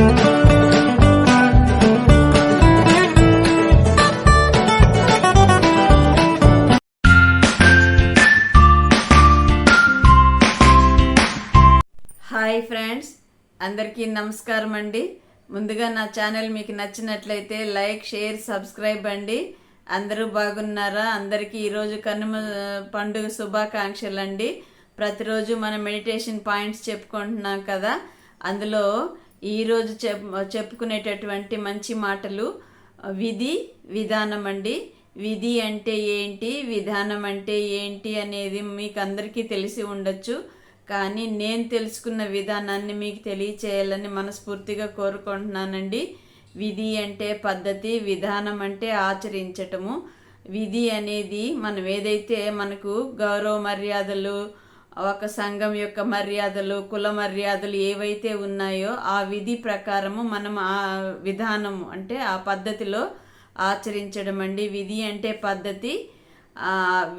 Hi friends అందరికీ నమస్కారం అండి. ముందుగా నా ఛానల్ మీకు నచ్చినట్లయితే లైక్ షేర్ సబ్స్క్రైబ్ అండి. అందరూ బాగున్నారా? అందరికీ ఈరోజు కనుమ పండుగ శుభాకాంక్షలు అండి ప్రతిరోజు మనం మెడిటేషన్ పాయింట్స్ చెప్పుకుంటున్నాం కదా. అందులో ఈరోజు చెప్ చెప్పుకునేటటువంటి మంచి మాటలు విధి విధానం అండి. విధి అంటే ఏంటి? విధానం అంటే ఏంటి అనేది మీకు అందరికీ తెలిసి ఉండొచ్చు. కానీ నేను తెలుసుకున్న విధానాన్ని మీకు తెలియచేయాలని మనస్ఫూర్తిగా కోరుకుంటున్నానండి. విధి అంటే పద్ధతి విధానం అంటే ఆచరించటము. విధి అనేది మనం ఏదైతే మనకు గౌరవ మర్యాదలు ఒక సంఘం యొక్క మర్యాదలు కుల మర్యాదలు ఏవైతే ఉన్నాయో ఆ విధి ప్రకారము మనం ఆ విధానము అంటే ఆ పద్ధతిలో ఆచరించడం అండి విధి అంటే పద్ధతి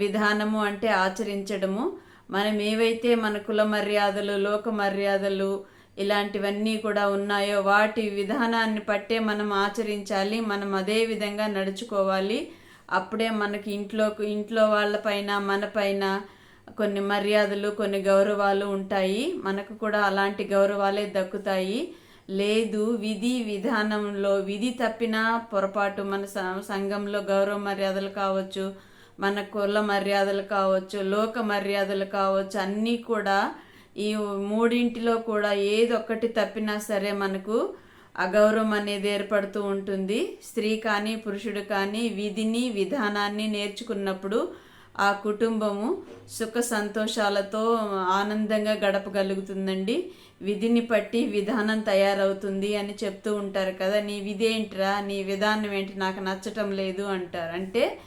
విధానము అంటే ఆచరించడము. మనం ఏవైతే మన కుల మర్యాదలు లోక మర్యాదలు ఇలాంటివన్నీ కూడా ఉన్నాయో వాటి విధానాన్ని పట్టే మనం ఆచరించాలి మనం అదే విధంగా నడుచుకోవాలి. అప్పుడే మనకి ఇంట్లో ఇంట్లో వాళ్ళపైన మన పైన కొన్ని మర్యాదలు కొన్ని గౌరవాలు ఉంటాయి. మనకు కూడా అలాంటి గౌరవాలే దక్కుతాయి. లేదు విధి విధానంలో విధి తప్పిన పొరపాటు మన సంఘంలో గౌరవ మర్యాదలు కావచ్చు మన కుల మర్యాదలు కావచ్చు లోక మర్యాదలు కావచ్చు అన్నీ కూడా ఈ మూడింటిలో కూడా ఏదొక్కటి తప్పినా సరే మనకు అగౌరవం అనేది ఏర్పడుతూ ఉంటుంది. స్త్రీ కానీ పురుషుడు కానీ విధిని విధానాన్ని నేర్చుకున్నప్పుడు ఆ కుటుంబము సుఖ సంతోషాలతో ఆనందంగా గడపగలుగుతుందండి. విధిని పట్టి విధానం తయారవుతుంది అని చెప్తూ ఉంటారు కదా నీ విధి నీ విధానం ఏంటి? నాకు నచ్చటం లేదు అంటారు. అంటే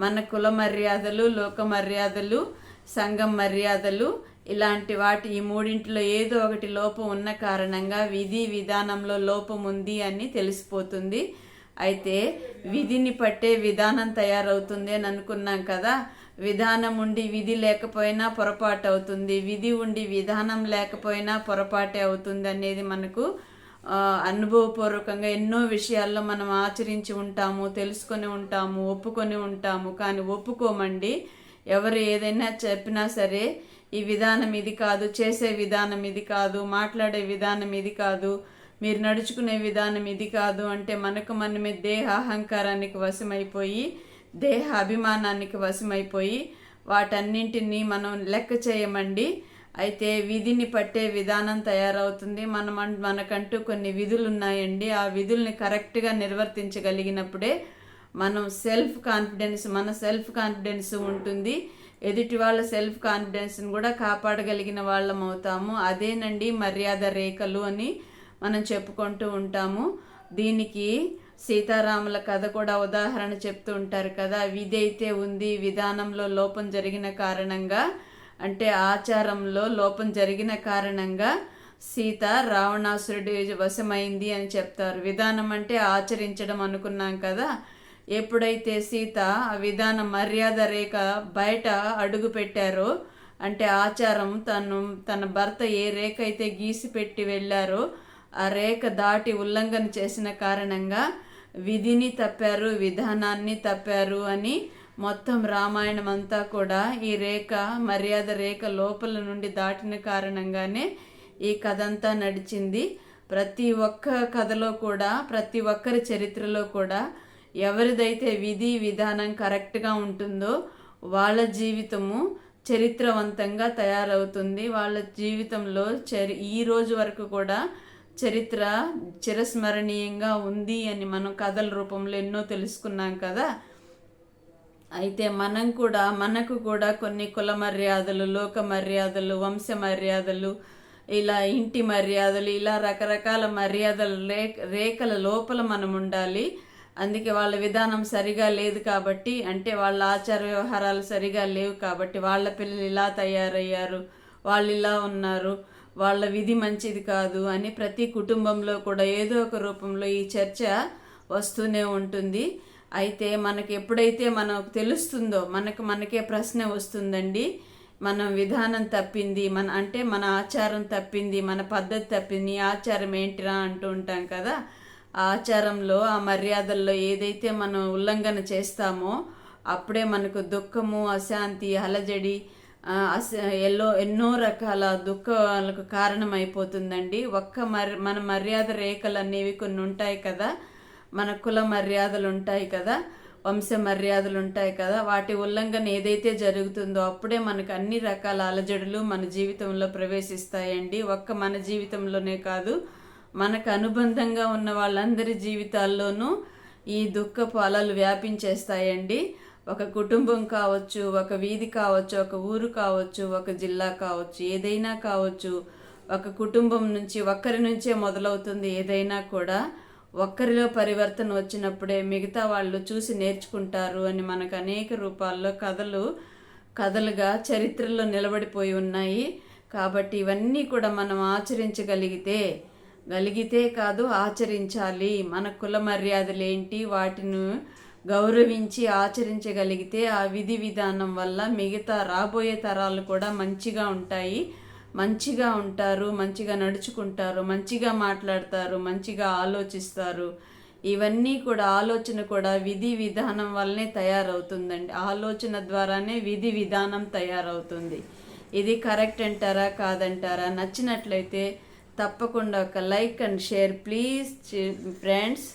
మన కుల మర్యాదలు లోక మర్యాదలు సంఘం మర్యాదలు ఇలాంటి వాటి ఈ మూడింటిలో ఏదో ఒకటి లోపం ఉన్న కారణంగా విధి విధానంలో లోపం ఉంది అని తెలిసిపోతుంది. అయితే విధిని పట్టే విధానం తయారవుతుంది అని అనుకున్నాం కదా విధానం ఉండి విధి లేకపోయినా పొరపాటు అవుతుంది. విధి ఉండి విధానం లేకపోయినా పొరపాటే అవుతుంది అనేది మనకు అనుభవపూర్వకంగా ఎన్నో విషయాల్లో మనం ఆచరించి ఉంటాము తెలుసుకొని ఉంటాము ఒప్పుకొని ఉంటాము. కానీ ఒప్పుకోమండి. ఎవరు ఏదైనా చెప్పినా సరే ఈ విధానం ఇది కాదు చేసే విధానం ఇది కాదు మాట్లాడే విధానం ఇది కాదు మీరు నడుచుకునే విధానం ఇది కాదు అంటే మనకు మనమే దేహ అహంకారానికి వశమైపోయి దేహ అభిమానానికి వశమైపోయి వాటన్నింటినీ మనం లెక్క చేయమండి. అయితే విధిని పట్టే విధానం తయారవుతుంది. మనం మనకంటూ కొన్ని విధులు ఉన్నాయండి ఆ విధుల్ని కరెక్ట్గా నిర్వర్తించగలిగినప్పుడే మనం సెల్ఫ్ కాన్ఫిడెన్స్ మన సెల్ఫ్ కాన్ఫిడెన్స్ ఉంటుంది. ఎదుటి వాళ్ళ సెల్ఫ్ కాన్ఫిడెన్స్ని కూడా కాపాడగలిగిన వాళ్ళం అవుతాము అదేనండి మర్యాద రేఖలు అని మనం చెప్పుకుంటూ ఉంటాము. దీనికి సీతారాముల కథ కూడా ఉదాహరణ చెప్తూ ఉంటారు కదా. విధైతే ఉంది విధానంలో లోపం జరిగిన కారణంగా అంటే ఆచారంలో లోపం జరిగిన కారణంగా సీత రావణాసురుడి వశమైంది అని చెప్తారు. విధానం అంటే ఆచరించడం అనుకున్నాం కదా. ఎప్పుడైతే సీత ఆ విధాన మర్యాద రేఖ బయట అడుగు పెట్టారో అంటే ఆచారం తను తన భర్త ఏ రేఖ అయితే గీసి పెట్టి వెళ్ళారో ఆ రేఖ దాటి ఉల్లంఘన చేసిన కారణంగా విధిని తప్పారు విధానాన్ని తప్పారు అని మొత్తం రామాయణం అంతా కూడా ఈ రేఖ మర్యాద రేఖ లోపల నుండి దాటిన కారణంగానే ఈ కథ అంతా నడిచింది. ప్రతి ఒక్క కథలో కూడా ప్రతి ఒక్కరి చరిత్రలో కూడా ఎవరిదైతే విధి విధానం కరెక్ట్గా ఉంటుందో వాళ్ళ జీవితము చరిత్రవంతంగా తయారవుతుంది. వాళ్ళ జీవితంలో చరి ఈ రోజు వరకు కూడా చరిత్ర చిరస్మరణీయంగా ఉంది అని మనం కథల రూపంలో ఎన్నో తెలుసుకున్నాం కదా. అయితే మనం కూడా మనకు కూడా కొన్ని కుల మర్యాదలు లోక మర్యాదలు వంశ మర్యాదలు ఇలా ఇంటి మర్యాదలు ఇలా రకరకాల మర్యాదల రేఖ రేఖల లోపల మనం ఉండాలి. అందుకే వాళ్ళ విధానం సరిగా లేదు కాబట్టి అంటే వాళ్ళ ఆచార వ్యవహారాలు సరిగా లేవు కాబట్టి వాళ్ళ పిల్లలు ఇలా తయారయ్యారు. వాళ్ళు ఇలా ఉన్నారు. వాళ్ళ విధి మంచిది కాదు అని ప్రతి కుటుంబంలో కూడా ఏదో ఒక రూపంలో ఈ చర్చ వస్తూనే ఉంటుంది. అయితే మనకి ఎప్పుడైతే మనకు తెలుస్తుందో మనకు మనకే ప్రశ్న వస్తుందండి మన విధానం తప్పింది మన అంటే మన ఆచారం తప్పింది మన పద్ధతి తప్పింది ఆచారం ఏంటిరా అంటూ ఉంటాం కదా. ఆ ఆచారంలో ఆ మర్యాదల్లో ఏదైతే మనం ఉల్లంఘన చేస్తామో అప్పుడే మనకు దుఃఖము అశాంతి అలజడి ఎల్లో ఎన్నో రకాల దుఃఖాలకు కారణమైపోతుందండి. ఒక్క మర్ మన మర్యాద రేఖలు అనేవి కొన్ని ఉంటాయి కదా. మన కుల మర్యాదలు ఉంటాయి కదా. వంశ మర్యాదలు ఉంటాయి కదా. వాటి ఉల్లంఘన ఏదైతే జరుగుతుందో అప్పుడే మనకు అన్ని రకాల అలజడులు మన జీవితంలో ప్రవేశిస్తాయండి. ఒక్క మన జీవితంలోనే కాదు మనకు అనుబంధంగా ఉన్న వాళ్ళందరి జీవితాల్లోనూ ఈ దుఃఖపు అలలు వ్యాపించేస్తాయండి. ఒక కుటుంబం కావచ్చు ఒక వీధి కావచ్చు ఒక ఊరు కావచ్చు ఒక జిల్లా కావచ్చు ఏదైనా కావచ్చు ఒక కుటుంబం నుంచి ఒక్కరి నుంచే మొదలవుతుంది. ఏదైనా కూడా ఒక్కరిలో పరివర్తన వచ్చినప్పుడే మిగతా వాళ్ళు చూసి నేర్చుకుంటారు అని మనకు అనేక రూపాల్లో కథలు కథలుగా చరిత్రలో నిలబడిపోయి ఉన్నాయి. కాబట్టి ఇవన్నీ కూడా మనం ఆచరించగలిగితే గలిగితే కాదు ఆచరించాలి. మన కుల మర్యాదలు ఏంటి? వాటిని గౌరవించి ఆచరించగలిగితే ఆ విధి విధానం వల్ల మిగతా రాబోయే తరాలు కూడా మంచిగా ఉంటాయి. మంచిగా ఉంటారు మంచిగా నడుచుకుంటారు మంచిగా మాట్లాడతారు మంచిగా ఆలోచిస్తారు. ఇవన్నీ కూడా ఆలోచన కూడా విధి విధానం వల్లనే తయారవుతుందండి. ఆలోచన ద్వారానే విధి విధానం తయారవుతుంది. ఇది కరెక్ట్ అంటారా కాదంటారా? నచ్చినట్లయితే తప్పకుండా ఒక like and share please friends.